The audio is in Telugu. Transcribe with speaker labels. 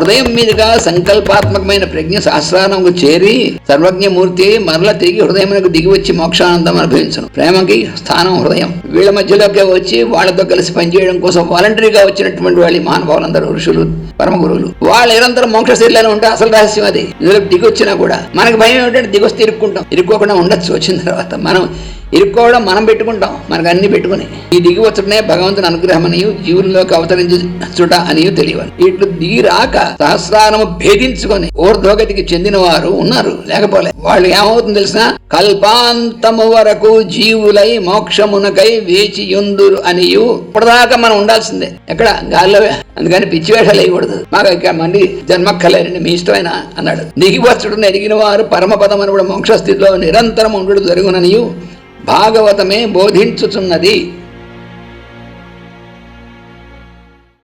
Speaker 1: హృదయం మీదుగా సంకల్పాత్మకమైన ప్రజ్ఞ సహస్రానంకు చేరి సర్వజ్ఞమూర్తి మరల తిరిగి హృదయమునకు దిగి వచ్చి మోక్షానందం అనుభవించను. ప్రేమకి స్థానం హృదయం. వీళ్ళ మధ్యలోకి వచ్చి వాళ్ళతో కలిసి పనిచేయడం కోసం వాలంటరీగా వచ్చినటువంటి వాళ్ళు మహానుభావులందరూ ఋషులు పరమ గురువులు వాళ్ళు నిరంతరం మోక్ష స్థితిలోనే ఉంటే అసలు రహస్యం అది. ఇందులో దిగి వచ్చినా కూడా మనకి భయం ఏమిటంటే దిగొస్తే ఇరుక్కుంటాం. ఇరుక్కోకుండా ఉండొచ్చు. వచ్చిన తర్వాత మనం ఇరుక్కోవడం మనం పెట్టుకుంటాం. మనకు అన్ని పెట్టుకుని. ఈ దిగి వచ్చటనే భగవంతుని అనుగ్రహం అనియు జీవుల్లోకి అవతరించుట అని తెలియవని. ఇట్లు దిగి రాక సహస్రారము భేదించుకొని ఊర్ధ్వగతికి చెందిన వారు ఉన్నారు. లేకపోలే. వాళ్ళు ఏమవుతుంది తెలిసిన కల్పాంతము వరకు జీవులై మోక్షమునకై వేచి యుందురు అనియు. ఇప్పటిదాకా మనం ఉండాల్సిందే. ఎక్కడ? గాల్లో. అందుకని పిచ్చి వేషాలు వేయకూడదు. మాకు ఇక్కడ మళ్ళీ జన్మక్కలేరండి మీ ఇష్టమైన అన్నాడు. దిగివచ్చుడుని ఎరిగిన వారు పరమపదమని కూడా మోక్ష స్థితిలో నిరంతరం ఉండడు జరుగుననియు. భాగవతమే బోధించుచున్నది.